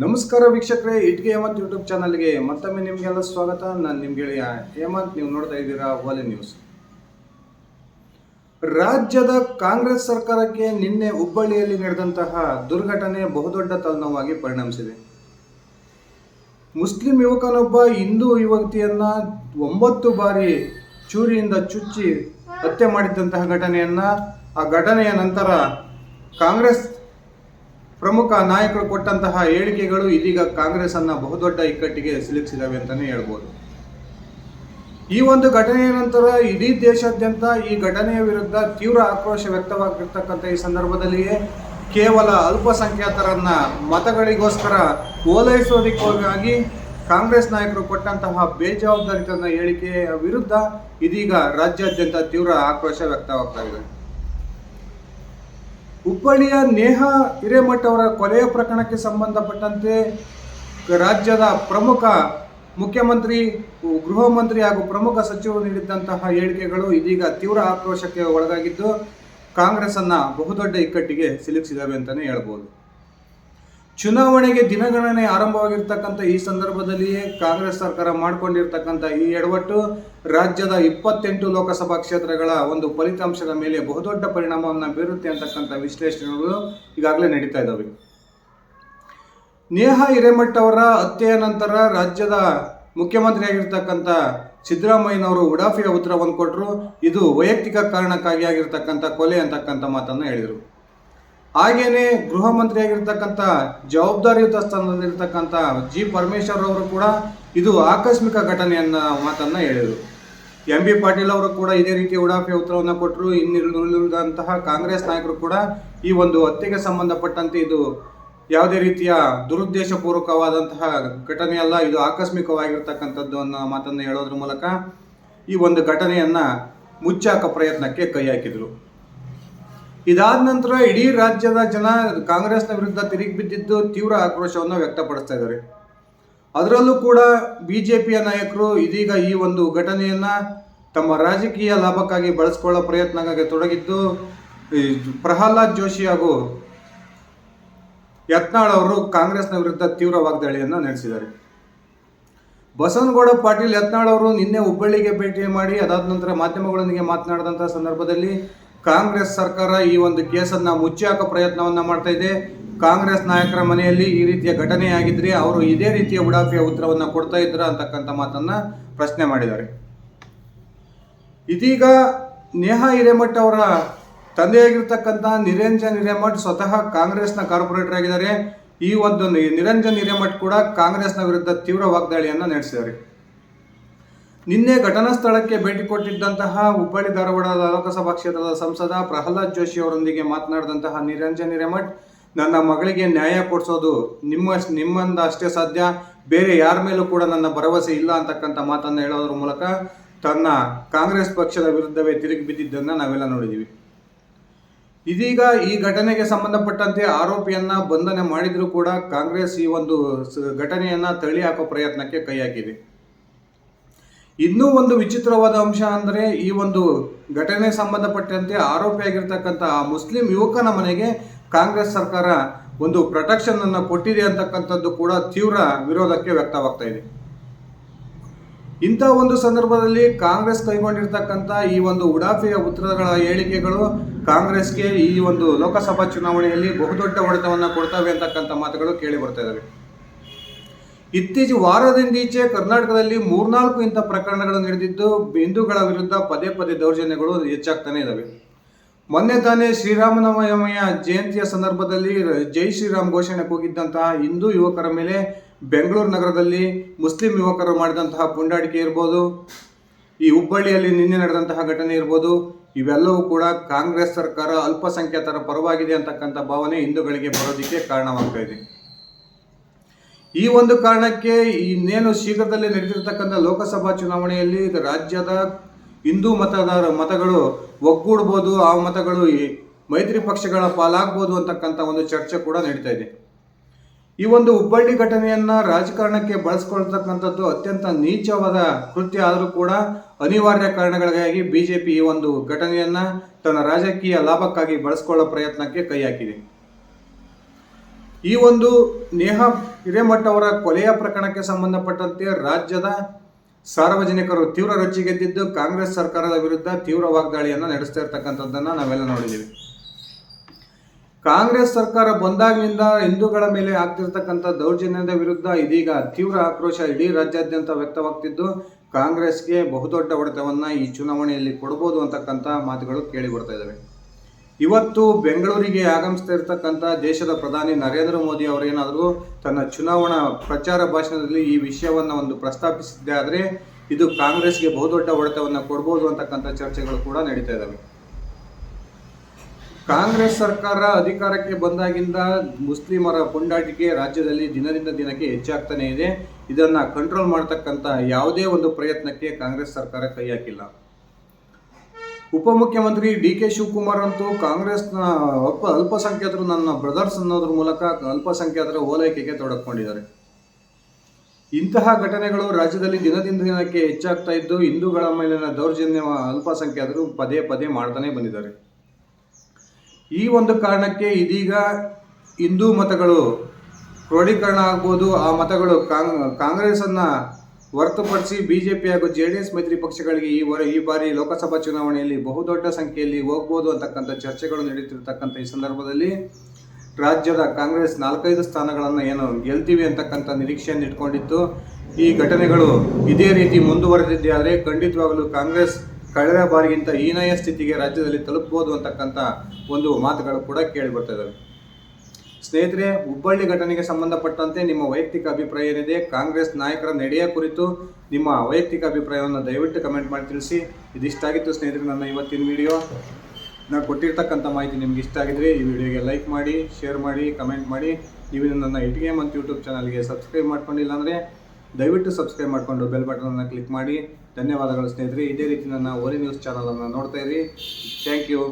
ನಮಸ್ಕಾರ ವೀಕ್ಷಕರೇ, ಇಟ್ಗೆ ಹೇಮಂತ್ ಯೂಟ್ಯೂಬ್ ಚಾನಲ್ಗೆ ಮತ್ತೊಮ್ಮೆ ನಿಮಗೆಲ್ಲ ಸ್ವಾಗತ. ನಾನು ನಿಮ್ಮ ಗೆಳೆಯ ಹೇಮಂತ್. ನೀವು ನೋಡ್ತಾ ಇದ್ದೀರಾ ಓಲೆ ನ್ಯೂಸ್ ರಾಜ್ಯದ ಕಾಂಗ್ರೆಸ್ ಸರ್ಕಾರಕ್ಕೆ ನಿನ್ನೆ ಹುಬ್ಬಳ್ಳಿಯಲ್ಲಿ ನಡೆದಂತಹ ದುರ್ಘಟನೆ ಬಹುದೊಡ್ಡ ತಲೆನೋವಾಗಿ ಪರಿಣಮಿಸಿದೆ. ಮುಸ್ಲಿಂ ಯುವಕನೊಬ್ಬ ಹಿಂದೂ ಯುವತಿಯನ್ನ ಒಂಬತ್ತು ಬಾರಿ ಚೂರಿಯಿಂದ ಚುಚ್ಚಿ ಹತ್ಯೆ ಮಾಡಿದ್ದಂತಹ ಘಟನೆಯನ್ನ, ಆ ಘಟನೆಯ ನಂತರ ಕಾಂಗ್ರೆಸ್ ಪ್ರಮುಖ ನಾಯಕರು ಕೊಟ್ಟಂತಹ ಹೇಳಿಕೆಗಳು ಇದೀಗ ಕಾಂಗ್ರೆಸ್ ಅನ್ನ ಬಹುದೊಡ್ಡ ಇಕ್ಕಟ್ಟಿಗೆ ಸಿಲುಕಿಸಿದವೆ ಅಂತಾನೆ ಹೇಳ್ಬೋದು. ಈ ಒಂದು ಘಟನೆಯ ನಂತರ ಇಡೀ ದೇಶಾದ್ಯಂತ ಈ ಘಟನೆಯ ವಿರುದ್ಧ ತೀವ್ರ ಆಕ್ರೋಶ ವ್ಯಕ್ತವಾಗಿರ್ತಕ್ಕಂಥ ಈ ಸಂದರ್ಭದಲ್ಲಿಯೇ ಕೇವಲ ಅಲ್ಪಸಂಖ್ಯಾತರನ್ನ ಮತಗಳಿಗೋಸ್ಕರ ಓಲೈಸೋದಕ್ಕಾಗಿ ಕಾಂಗ್ರೆಸ್ ನಾಯಕರು ಕೊಟ್ಟಂತಹ ಬೇಜವಾಬ್ದಾರಿತನ ಹೇಳಿಕೆಯ ವಿರುದ್ಧ ಇದೀಗ ರಾಜ್ಯಾದ್ಯಂತ ತೀವ್ರ ಆಕ್ರೋಶ ವ್ಯಕ್ತವಾಗ್ತಾ ಇದೆ. ಹುಬ್ಬಳ್ಳಿಯ ನೇಹಾ ಹಿರೇಮಠ್ ಅವರ ಕೊಲೆಯ ಪ್ರಕರಣಕ್ಕೆ ಸಂಬಂಧಪಟ್ಟಂತೆ ರಾಜ್ಯದ ಪ್ರಮುಖ ಮುಖ್ಯಮಂತ್ರಿ, ಗೃಹ ಮಂತ್ರಿ ಹಾಗೂ ಪ್ರಮುಖ ಸಚಿವರು ನೀಡಿದ್ದಂತಹ ಹೇಳಿಕೆಗಳು ಇದೀಗ ತೀವ್ರ ಆಕ್ರೋಶಕ್ಕೆ ಒಳಗಾಗಿದ್ದು ಕಾಂಗ್ರೆಸ್ ಅನ್ನ ಬಹುದೊಡ್ಡ ಇಕ್ಕಟ್ಟಿಗೆ ಸಿಲುಕಿಸಿದವೆ ಅಂತಾನೆ ಹೇಳ್ಬೋದು. ಚುನಾವಣೆಗೆ ದಿನಗಣನೆ ಆರಂಭವಾಗಿರ್ತಕ್ಕಂಥ ಈ ಸಂದರ್ಭದಲ್ಲಿಯೇ ಕಾಂಗ್ರೆಸ್ ಸರ್ಕಾರ ಮಾಡಿಕೊಂಡಿರ್ತಕ್ಕಂಥ ಈ ಎಡವಟ್ಟು ರಾಜ್ಯದ ಇಪ್ಪತ್ತೆಂಟು ಲೋಕಸಭಾ ಕ್ಷೇತ್ರಗಳ ಒಂದು ಫಲಿತಾಂಶದ ಮೇಲೆ ಬಹುದೊಡ್ಡ ಪರಿಣಾಮವನ್ನು ಬೀರುತ್ತೆ ಅಂತಕ್ಕಂಥ ವಿಶ್ಲೇಷಣೆಗಳು ಈಗಾಗಲೇ ನಡೀತಾ ಇದ್ದಾವೆ ನೇಹಾ ಹಿರೇಮಠ್ ಅವರ ಹತ್ಯೆಯ ನಂತರ ರಾಜ್ಯದ ಮುಖ್ಯಮಂತ್ರಿಯಾಗಿರ್ತಕ್ಕಂಥ ಸಿದ್ದರಾಮಯ್ಯನವರು ಉಡಾಫಿಯ ಉತ್ತರವನ್ನು ಕೊಟ್ಟರು ಇದು ವೈಯಕ್ತಿಕ ಕಾರಣಕ್ಕಾಗಿ ಆಗಿರ್ತಕ್ಕಂಥ ಕೊಲೆ ಅಂತಕ್ಕಂಥ ಮಾತನ್ನು ಹೇಳಿದರು. ಹಾಗೇನೆ ಗೃಹ ಮಂತ್ರಿಯಾಗಿರ್ತಕ್ಕಂಥ, ಜವಾಬ್ದಾರಿಯುತ ಸ್ಥಾನದಲ್ಲಿರ್ತಕ್ಕಂಥ ಜಿ ಪರಮೇಶ್ವರ್ ಅವರು ಕೂಡ ಇದು ಆಕಸ್ಮಿಕ ಘಟನೆಯನ್ನ ಮಾತನ್ನ ಹೇಳಿದರು. ಎಂ ಬಿ ಪಾಟೀಲ್ ಅವರು ಕೂಡ ಇದೇ ರೀತಿ ಉಡಾಫೆ ಉತ್ತರವನ್ನು ಕೊಟ್ಟರು ಇನ್ನಿರುಳಿದಂತಹ ಕಾಂಗ್ರೆಸ್ ನಾಯಕರು ಕೂಡ ಈ ಒಂದು ಹತ್ಯೆಗೆ ಸಂಬಂಧಪಟ್ಟಂತೆ ಇದು ಯಾವುದೇ ರೀತಿಯ ದುರುದ್ದೇಶಪೂರ್ವಕವಾದಂತಹ ಘಟನೆಯಲ್ಲ ಇದು ಆಕಸ್ಮಿಕವಾಗಿರ್ತಕ್ಕಂಥದ್ದು ಅನ್ನೋ ಮಾತನ್ನು ಹೇಳೋದ್ರ ಮೂಲಕ ಈ ಒಂದು ಘಟನೆಯನ್ನ ಮುಚ್ಚಾಕ ಪ್ರಯತ್ನಕ್ಕೆ ಕೈ ಹಾಕಿದರು. ಇದಾದ ನಂತರ ಇಡೀ ರಾಜ್ಯದ ಜನ ಕಾಂಗ್ರೆಸ್ನ ವಿರುದ್ಧ ತಿರುಗಿ ಬಿದ್ದಿದ್ದು ತೀವ್ರ ಆಕ್ರೋಶವನ್ನು ವ್ಯಕ್ತಪಡಿಸ್ತಾ ಇದ್ದಾರೆ. ಅದರಲ್ಲೂ ಕೂಡ ಬಿ ಜೆ ಪಿಯ ನಾಯಕರು ಇದೀಗ ಈ ಒಂದು ಘಟನೆಯನ್ನು ತಮ್ಮ ರಾಜಕೀಯ ಲಾಭಕ್ಕಾಗಿ ಬಳಸ್ಕೊಳ್ಳೋ ಪ್ರಯತ್ನಕ್ಕೆ ತೊಡಗಿದ್ದು ಪ್ರಹ್ಲಾದ್ ಜೋಶಿ ಹಾಗೂ ಯತ್ನಾಳ್ ಅವರು ಕಾಂಗ್ರೆಸ್ನ ವಿರುದ್ಧ ತೀವ್ರ ವಾಗ್ದಾಳಿಯನ್ನು ನಡೆಸಿದ್ದಾರೆ. ಬಸವನಗೌಡ ಪಾಟೀಲ್ ಯತ್ನಾಳ್ ಅವರು ನಿನ್ನೆ ಹುಬ್ಬಳ್ಳಿಗೆ ಭೇಟಿ ಮಾಡಿ ಅದಾದ ನಂತರ ಮಾಧ್ಯಮಗಳೊಂದಿಗೆ ಮಾತನಾಡಿದಂಥ ಸಂದರ್ಭದಲ್ಲಿ ಕಾಂಗ್ರೆಸ್ ಸರ್ಕಾರ ಈ ಒಂದು ಕೇಸನ್ನ ಹಾಕೋ ಪ್ರಯತ್ನವನ್ನ ಮಾಡ್ತಾ ಇದೆ. ಕಾಂಗ್ರೆಸ್ ನಾಯಕರ ಮನೆಯಲ್ಲಿ ಈ ರೀತಿಯ ಘಟನೆ ಆಗಿದ್ರೆ ಅವರು ಇದೇ ರೀತಿಯ ಉಡಾಫಿಯ ಉತ್ತರವನ್ನ ಕೊಡ್ತಾ ಇದ್ರ ಅಂತಕ್ಕಂಥ ಮಾತನ್ನ ಪ್ರಶ್ನೆ ಮಾಡಿದ್ದಾರೆ. ಇದೀಗ ನೇಹಾ ಹಿರೇಮಠ್ ಅವರ ತಂದೆಯಾಗಿರ್ತಕ್ಕಂಥ ನಿರಂಜನ್ ಹಿರೇಮಠ್ ಸ್ವತಃ ಕಾಂಗ್ರೆಸ್ನ ಕಾರ್ಪೊರೇಟರ್ ಆಗಿದ್ದಾರೆ. ಈ ಒಂದು ನಿರಂಜನ್ ಹಿರೇಮಠ್ ಕೂಡ ಕಾಂಗ್ರೆಸ್ನ ವಿರುದ್ಧ ತೀವ್ರ ವಾಗ್ದಾಳಿಯನ್ನು ನಡೆಸಿದ್ದಾರೆ. ನಿನ್ನೆ ಘಟನಾ ಸ್ಥಳಕ್ಕೆ ಭೇಟಿ ಕೊಟ್ಟಿದ್ದಂತಹ ಹುಬ್ಬಳ್ಳಿ ಧಾರವಾಡ ಲೋಕಸಭಾ ಕ್ಷೇತ್ರದ ಸಂಸದ ಪ್ರಹ್ಲಾದ್ ಜೋಶಿ ಅವರೊಂದಿಗೆ ಮಾತನಾಡಿದಂತಹ ನಿರಂಜನ್ ರೇಮಠ್ ನನ್ನ ಮಗಳಿಗೆ ನ್ಯಾಯ ಕೊಡಿಸೋದು ನಿಮ್ಮ ನಿಮ್ಮಂದ ಅಷ್ಟೇ ಸಾಧ್ಯ, ಬೇರೆ ಯಾರ ಮೇಲೂ ಕೂಡ ನನ್ನ ಭರವಸೆ ಇಲ್ಲ ಅಂತಕ್ಕಂಥ ಮಾತನ್ನು ಹೇಳೋದ್ರ ಮೂಲಕ ತನ್ನ ಕಾಂಗ್ರೆಸ್ ಪಕ್ಷದ ವಿರುದ್ಧವೇ ತಿರುಗಿ ಬಿದ್ದಿದ್ದನ್ನು ನಾವೆಲ್ಲ ನೋಡಿದ್ದೀವಿ ಇದೀಗ ಈ ಘಟನೆಗೆ ಸಂಬಂಧಪಟ್ಟಂತೆ ಆರೋಪಿಯನ್ನ ಬಂಧನೆ ಮಾಡಿದರೂ ಕೂಡ ಕಾಂಗ್ರೆಸ್ ಈ ಒಂದು ಘಟನೆಯನ್ನ ತಳ್ಳಿ ಹಾಕೋ ಪ್ರಯತ್ನಕ್ಕೆ ಕೈ ಹಾಕಿದೆ ಇನ್ನೂ ಒಂದು ವಿಚಿತ್ರವಾದ ಅಂಶ ಅಂದರೆ ಈ ಒಂದು ಘಟನೆ ಸಂಬಂಧಪಟ್ಟಂತೆ ಆರೋಪಿಯಾಗಿರ್ತಕ್ಕಂಥ ಆ ಮುಸ್ಲಿಂ ಯುವಕನ ಮನೆಗೆ ಕಾಂಗ್ರೆಸ್ ಸರ್ಕಾರ ಒಂದು ಪ್ರೊಟೆಕ್ಷನ್ ಅನ್ನು ಕೊಟ್ಟಿದೆ ಅಂತಕ್ಕಂಥದ್ದು ಕೂಡ ತೀವ್ರ ವಿರೋಧಕ್ಕೆ ವ್ಯಕ್ತವಾಗ್ತಾ ಇದೆ. ಇಂಥ ಒಂದು ಸಂದರ್ಭದಲ್ಲಿ ಕಾಂಗ್ರೆಸ್ ಕೈಗೊಂಡಿರ್ತಕ್ಕಂಥ ಈ ಒಂದು ಉಡಾಫಿಯ ಉತ್ತರಗಳ ಹೇಳಿಕೆಗಳು ಕಾಂಗ್ರೆಸ್ಗೆ ಈ ಒಂದು ಲೋಕಸಭಾ ಚುನಾವಣೆಯಲ್ಲಿ ಬಹುದೊಡ್ಡ ಹೊಡೆತವನ್ನು ಕೊಡ್ತವೆ ಅಂತಕ್ಕಂಥ ಮಾತುಗಳು ಕೇಳಿ ಬರ್ತಾ ಇದ್ದಾವೆ ಇತ್ತೀಚೆ ವಾರದಿಂದೀಚೆ ಕರ್ನಾಟಕದಲ್ಲಿ ಮೂರ್ನಾಲ್ಕು ಇಂಥ ಪ್ರಕರಣಗಳು ನಡೆದಿದ್ದು, ಹಿಂದೂಗಳ ವಿರುದ್ಧ ಪದೇ ಪದೇ ದೌರ್ಜನ್ಯಗಳು ಹೆಚ್ಚಾಗ್ತಾನೆ ಇದ್ದಾವೆ ಮೊನ್ನೆ ತಾನೇ ಶ್ರೀರಾಮನವಮಿಯ ಜಯಂತಿಯ ಸಂದರ್ಭದಲ್ಲಿ ಜೈ ಶ್ರೀರಾಮ್ ಘೋಷಣೆ ಕೂಗಿದ್ದಂತಹ ಹಿಂದೂ ಯುವಕರ ಮೇಲೆ ಬೆಂಗಳೂರು ನಗರದಲ್ಲಿ ಮುಸ್ಲಿಂ ಯುವಕರು ಮಾಡಿದಂತಹ ಪುಂಡಾಟಿಕೆ ಇರ್ಬೋದು, ಈ ಹುಬ್ಬಳ್ಳಿಯಲ್ಲಿ ನಿನ್ನೆ ನಡೆದಂತಹ ಘಟನೆ ಇರ್ಬೋದು, ಇವೆಲ್ಲವೂ ಕೂಡ ಕಾಂಗ್ರೆಸ್ ಸರ್ಕಾರ ಅಲ್ಪಸಂಖ್ಯಾತರ ಪರವಾಗಿದೆ ಅಂತಕ್ಕಂಥ ಭಾವನೆ ಹಿಂದೂಗಳಿಗೆ ಬರೋದಕ್ಕೆ ಕಾರಣವಾಗ್ತಾ ಇದೆ. ಈ ಒಂದು ಕಾರಣಕ್ಕೆ ಇನ್ನೇನು ಶೀಘ್ರದಲ್ಲೇ ನಡೆದಿರತಕ್ಕಂಥ ಲೋಕಸಭಾ ಚುನಾವಣೆಯಲ್ಲಿ ರಾಜ್ಯದ ಹಿಂದೂ ಮತದಾರ ಮತಗಳು ಒಗ್ಗೂಡ್ಬೋದು, ಆ ಮತಗಳು ಈ ಮೈತ್ರಿ ಪಕ್ಷಗಳ ಪಾಲಾಗ್ಬೋದು ಅಂತಕ್ಕಂಥ ಒಂದು ಚರ್ಚೆ ಕೂಡ ನಡೀತಾ ಇದೆ. ಈ ಒಂದು ಹುಬ್ಬಳ್ಳಿ ಘಟನೆಯನ್ನ ರಾಜಕಾರಣಕ್ಕೆ ಬಳಸ್ಕೊಳ್ತಕ್ಕಂಥದ್ದು ಅತ್ಯಂತ ನೀಚವಾದ ಕೃತ್ಯ ಆದರೂ ಕೂಡ ಅನಿವಾರ್ಯ ಕಾರಣಗಳಿಗಾಗಿ ಬಿಜೆಪಿ ಈ ಒಂದು ಘಟನೆಯನ್ನ ತನ್ನ ರಾಜಕೀಯ ಲಾಭಕ್ಕಾಗಿ ಬಳಸ್ಕೊಳ್ಳೋ ಪ್ರಯತ್ನಕ್ಕೆ ಕೈ ಹಾಕಿದೆ. ಈ ಒಂದು ನೇಹಾ ಹಿರೇಮಠ ಅವರ ಕೊಲೆಯ ಪ್ರಕರಣಕ್ಕೆ ಸಂಬಂಧಪಟ್ಟಂತೆ ರಾಜ್ಯದ ಸಾರ್ವಜನಿಕರು ತೀವ್ರ ರೊಚ್ಚಿಗೆದ್ದಿದ್ದು ಕಾಂಗ್ರೆಸ್ ಸರ್ಕಾರದ ವಿರುದ್ಧ ತೀವ್ರ ವಾಗ್ದಾಳಿಯನ್ನು ನಡೆಸ್ತಾ ಇರ್ತಕ್ಕಂಥದ್ದನ್ನು ನಾವೆಲ್ಲ ನೋಡಿದ್ದೀವಿ. ಕಾಂಗ್ರೆಸ್ ಸರ್ಕಾರ ಬಂದಾಗಿನಿಂದ ಹಿಂದೂಗಳ ಮೇಲೆ ಆಗ್ತಿರ್ತಕ್ಕಂಥ ದೌರ್ಜನ್ಯದ ವಿರುದ್ಧ ಇದೀಗ ತೀವ್ರ ಆಕ್ರೋಶ ಇಡೀ ರಾಜ್ಯಾದ್ಯಂತ ವ್ಯಕ್ತವಾಗ್ತಿದ್ದು. ಕಾಂಗ್ರೆಸ್ಗೆ ಬಹುದೊಡ್ಡ ಹೊಡೆತವನ್ನ ಈ ಚುನಾವಣೆಯಲ್ಲಿ ಕೊಡಬಹುದು ಅಂತಕ್ಕಂಥ ಮಾತುಗಳು ಕೇಳಿ ಬರ್ತಾ ಇದ್ದಾವೆ. ಇವತ್ತು ಬೆಂಗಳೂರಿಗೆ ಆಗಮಿಸ್ತಾ ಇರ್ತಕ್ಕಂಥ ದೇಶದ ಪ್ರಧಾನಿ ನರೇಂದ್ರ ಮೋದಿ ಅವರೇನಾದರೂ ತನ್ನ ಚುನಾವಣಾ ಪ್ರಚಾರ ಭಾಷಣದಲ್ಲಿ ಈ ವಿಷಯವನ್ನು ಒಂದು ಪ್ರಸ್ತಾಪಿಸಿದ್ದೇ ಆದರೆ ಇದು ಕಾಂಗ್ರೆಸ್ಗೆ ಬಹುದೊಡ್ಡ ಹೊಡೆತವನ್ನು ಕೊಡಬಹುದು ಅಂತಕ್ಕಂಥ ಚರ್ಚೆಗಳು ಕೂಡ ನಡೀತಾ ಇದ್ದಾವೆ ಕಾಂಗ್ರೆಸ್ ಸರ್ಕಾರ ಅಧಿಕಾರಕ್ಕೆ ಬಂದಾಗಿಂದ ಮುಸ್ಲಿಮರ ಪುಂಡಾಟಿಕೆ ರಾಜ್ಯದಲ್ಲಿ ದಿನದಿಂದ ದಿನಕ್ಕೆ ಹೆಚ್ಚಾಗ್ತಾನೆ ಇದೆ. ಇದನ್ನು ಕಂಟ್ರೋಲ್ ಮಾಡತಕ್ಕಂತ ಯಾವುದೇ ಒಂದು ಪ್ರಯತ್ನಕ್ಕೆ ಕಾಂಗ್ರೆಸ್ ಸರ್ಕಾರ ಕೈ ಹಾಕಿಲ್ಲ. ಉಪಮುಖ್ಯಮಂತ್ರಿ ಡಿ ಕೆ ಶಿವಕುಮಾರ್ ಅಂತೂ ಕಾಂಗ್ರೆಸ್ನ ಅಲ್ಪ ಅಲ್ಪಸಂಖ್ಯಾತರು ನನ್ನ ಬ್ರದರ್ಸ್ ಅನ್ನೋದ್ರ ಮೂಲಕ ಅಲ್ಪಸಂಖ್ಯಾತರ ಓಲೈಕೆಗೆ ತೊಡಕೊಂಡಿದ್ದಾರೆ ಇಂತಹ ಘಟನೆಗಳು ರಾಜ್ಯದಲ್ಲಿ ದಿನದಿಂದ ದಿನಕ್ಕೆ ಹೆಚ್ಚಾಗ್ತಾ ಇದ್ದು ಹಿಂದೂಗಳ ಮೇಲಿನ ದೌರ್ಜನ್ಯ ಅಲ್ಪಸಂಖ್ಯಾತರು ಪದೇ ಪದೇ ಮಾಡ್ತಾನೆ ಬಂದಿದ್ದಾರೆ. ಈ ಒಂದು ಕಾರಣಕ್ಕೆ ಇದೀಗ ಹಿಂದೂ ಮತಗಳು ಕ್ರೋಢೀಕರಣ ಆಗ್ಬೋದು. ಆ ಮತಗಳು ಕಾಂಗ್ ಕಾಂಗ್ರೆಸ್ಸನ್ನು ಹೊರತುಪಡಿಸಿ ಬಿಜೆಪಿ ಹಾಗೂ ಜೆ ಡಿ ಎಸ್ ಮೈತ್ರಿ ಪಕ್ಷಗಳಿಗೆ ಈ ವರ ಈ ಬಾರಿ ಲೋಕಸಭಾ ಚುನಾವಣೆಯಲ್ಲಿ ಬಹುದೊಡ್ಡ ಸಂಖ್ಯೆಯಲ್ಲಿ ಹೋಗ್ಬೋದು ಅಂತಕ್ಕಂಥ ಚರ್ಚೆಗಳು ನಡೆಯುತ್ತಿರ್ತಕ್ಕಂಥ ಈ ಸಂದರ್ಭದಲ್ಲಿ ರಾಜ್ಯದ ಕಾಂಗ್ರೆಸ್ ನಾಲ್ಕೈದು ಸ್ಥಾನಗಳನ್ನು ಏನು ಗೆಲ್ತೀವಿ ಅಂತಕ್ಕಂಥ ನಿರೀಕ್ಷೆಯನ್ನು ಇಟ್ಕೊಂಡಿತ್ತು. ಈ ಘಟನೆಗಳು ಇದೇ ರೀತಿ ಮುಂದುವರೆದಿದ್ದೇ ಆದರೆ ಖಂಡಿತವಾಗಲೂ ಕಾಂಗ್ರೆಸ್ ಕಳೆದ ಬಾರಿಗಿಂತ ಹೀನಾಯ ಸ್ಥಿತಿಗೆ ರಾಜ್ಯದಲ್ಲಿ ತಲುಪಬಹುದು ಅಂತಕ್ಕಂಥ ಒಂದು ಮಾತುಗಳು ಕೂಡ ಕೇಳಿ ಬರ್ತಾ ಇದ್ದಾವೆ. ಸ್ನೇಹಿತರೆ, ಹುಬ್ಬಳ್ಳಿ ಘಟನೆಗೆ ಸಂಬಂಧಪಟ್ಟಂತೆ ನಿಮ್ಮ ವೈಯಕ್ತಿಕ ಅಭಿಪ್ರಾಯ ಏನಿದೆ, ಕಾಂಗ್ರೆಸ್ ನಾಯಕರ ನಡೆಯ ಕುರಿತು ನಿಮ್ಮ ವೈಯಕ್ತಿಕ ಅಭಿಪ್ರಾಯವನ್ನು ದಯವಿಟ್ಟು ಕಮೆಂಟ್ ಮಾಡಿ ತಿಳಿಸಿ. ಇದಿಷ್ಟಾಗಿತ್ತು ಸ್ನೇಹಿತರೆ ನನ್ನ ಇವತ್ತಿನ ವಿಡಿಯೋ. ನಾನು ಕೊಟ್ಟಿರ್ತಕ್ಕಂಥ ಮಾಹಿತಿ ನಿಮ್ಗೆ ಇಷ್ಟ ಆಗಿದ್ರೆ ಈ ವಿಡಿಯೋಗೆ ಲೈಕ್ ಮಾಡಿ, ಶೇರ್ ಮಾಡಿ, ಕಮೆಂಟ್ ಮಾಡಿ. ನೀವು ನನ್ನ ಇಟ್ಗೆ ಮತ್ತು ಯೂಟ್ಯೂಬ್ ಚಾನಲ್ಗೆ ಸಬ್ಸ್ಕ್ರೈಬ್ ಮಾಡ್ಕೊಂಡಿಲ್ಲ ಅಂದರೆ ದಯವಿಟ್ಟು ಸಬ್ಸ್ಕ್ರೈಬ್ ಮಾಡಿಕೊಂಡು ಬೆಲ್ ಬಟನನ್ನು ಕ್ಲಿಕ್ ಮಾಡಿ. ಧನ್ಯವಾದಗಳು ಸ್ನೇಹಿತರೆ. ಇದೇ ರೀತಿ ನನ್ನ ಓರಿ ನ್ಯೂಸ್ ಚಾನಲನ್ನು ನೋಡ್ತಾ ಇರಿ. Thank you.